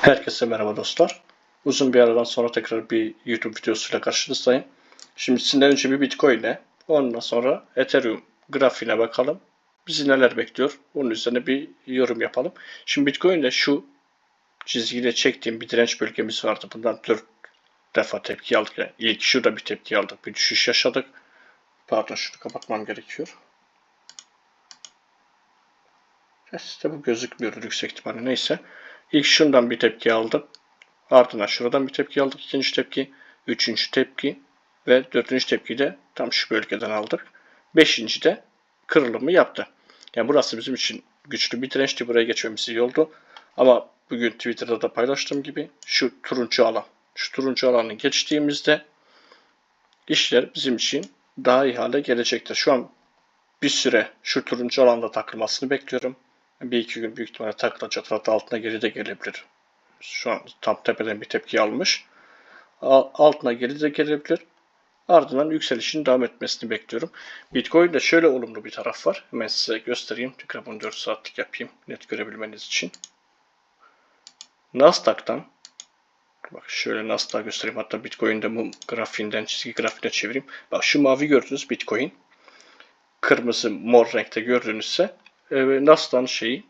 Herkese merhaba dostlar. Uzun bir aradan sonra tekrar bir YouTube videosuyla karşınızdayım. Şimdi sizden önce bir Bitcoin'e, ondan sonra Ethereum grafiğine bakalım. Bizi neler bekliyor? Onun üzerine bir yorum yapalım. Şimdi Bitcoin'de şu çizgiyle çektiğim bir direnç bölgemiz vardı. Bundan 4 defa tepki aldık. Yani ilk şurada bir tepki aldık. Bir düşüş yaşadık. Pardon şunu kapatmam gerekiyor. Size bu gözükmüyor yüksek ihtimalle. Neyse. İlk şundan bir tepki aldım. Ardından şuradan bir tepki aldık. ikinci tepki, üçüncü tepki ve dördüncü tepkiyi de tam şu bölgeden aldık. Beşinci de kırılımı yaptı. Yani burası bizim için güçlü bir dirençti. Buraya geçmemiz iyi oldu. Ama bugün Twitter'da da paylaştığım gibi şu turuncu alan, şu turuncu alanı geçtiğimizde işler bizim için daha iyi hale gelecektir. Şu an bir süre şu turuncu alanda takılmasını bekliyorum. Bir iki gün büyük ihtimalle takılacak. Hatta altına geri de gelebilir. Şu an tam tepeden bir tepki almış. Altına geri de gelebilir. Ardından yükselişin devam etmesini bekliyorum. Bitcoin'de şöyle olumlu bir taraf var. Hemen size göstereyim. Tekrar bunu 4 saatlik yapayım. Net görebilmeniz için. Nasdaq'tan Bak şöyle Nasdaq göstereyim. Hatta Bitcoin'de mum grafiğinden çizgi grafiğine çevireyim. Bak şu mavi gördüğünüz Bitcoin. Kırmızı mor renkte gördüğünüzse e, Nasdaq'ın şeyi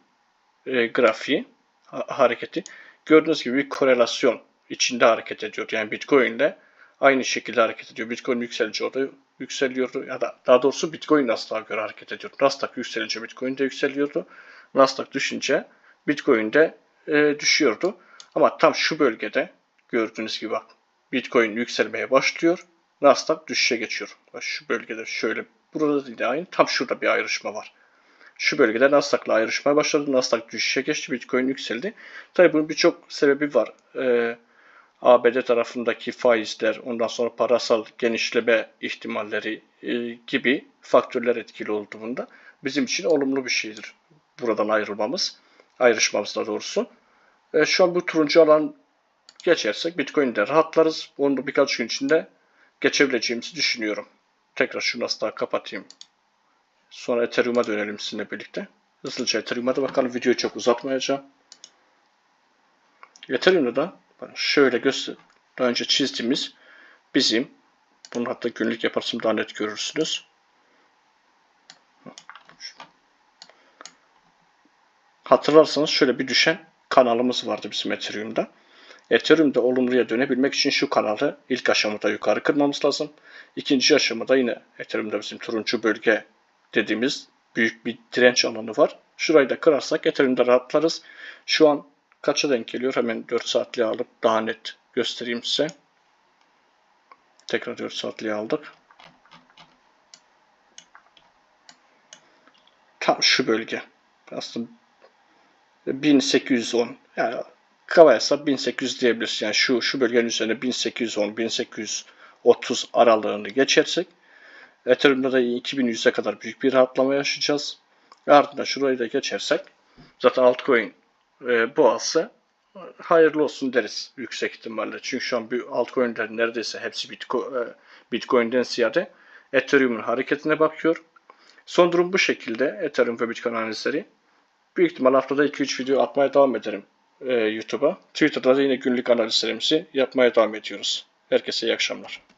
e, grafiği ha, hareketi gördüğünüz gibi bir korelasyon içinde hareket ediyor. Yani Bitcoin ile aynı şekilde hareket ediyor. Bitcoin yükselince o da yükseliyordu. Ya da daha doğrusu Bitcoin Nasdaq'a göre hareket ediyor. Nasdaq yükselince Bitcoin de yükseliyordu. Nasdaq düşünce Bitcoin de e, düşüyordu. Ama tam şu bölgede gördüğünüz gibi bak Bitcoin yükselmeye başlıyor. Nasdaq düşüşe geçiyor. Bak şu bölgede şöyle burada değil aynı tam şurada bir ayrışma var. Şu bölgede Nasdaq'la ayrışmaya başladı. Nasdaq düşüşe geçti. Bitcoin yükseldi. Tabii bunun birçok sebebi var. Ee, ABD tarafındaki faizler, ondan sonra parasal genişleme ihtimalleri e, gibi faktörler etkili oldu bunda. Bizim için olumlu bir şeydir buradan ayrılmamız, ayrışmamız da doğrusu. E, şu an bu turuncu alan geçersek Bitcoin'de rahatlarız. Onu birkaç gün içinde geçebileceğimizi düşünüyorum. Tekrar şu Nasdaq'ı kapatayım. Sonra Ethereum'a dönelim sizinle birlikte. Hızlıca Ethereum'a da bakalım. Videoyu çok uzatmayacağım. Ethereum'da da şöyle göster daha önce çizdiğimiz bizim bunu hatta günlük yaparsam daha net görürsünüz. Hatırlarsanız şöyle bir düşen kanalımız vardı bizim Ethereum'da. Ethereum'da olumluya dönebilmek için şu kanalı ilk aşamada yukarı kırmamız lazım. İkinci aşamada yine Ethereum'da bizim turuncu bölge dediğimiz büyük bir direnç alanı var. Şurayı da kırarsak Ethereum'da rahatlarız. Şu an kaça denk geliyor? Hemen 4 saatliğe alıp daha net göstereyim size. Tekrar 4 saatliğe aldık. Tam şu bölge. Aslında 1810 yani kavayasa 1800 diyebiliriz. Yani şu şu bölgenin üzerine 1810 1830 aralığını geçersek Ethereum'da da 2100'e kadar büyük bir rahatlama yaşayacağız. Ardından şurayı da geçersek zaten altcoin e, boğası hayırlı olsun deriz yüksek ihtimalle. Çünkü şu an bu altcoin'lerin neredeyse hepsi Bitcoin, e, Bitcoin'den ziyade Ethereum'un hareketine bakıyor. Son durum bu şekilde Ethereum ve Bitcoin analizleri. Büyük ihtimal haftada 2-3 video atmaya devam ederim e, YouTube'a. Twitter'da da yine günlük analizlerimizi yapmaya devam ediyoruz. Herkese iyi akşamlar.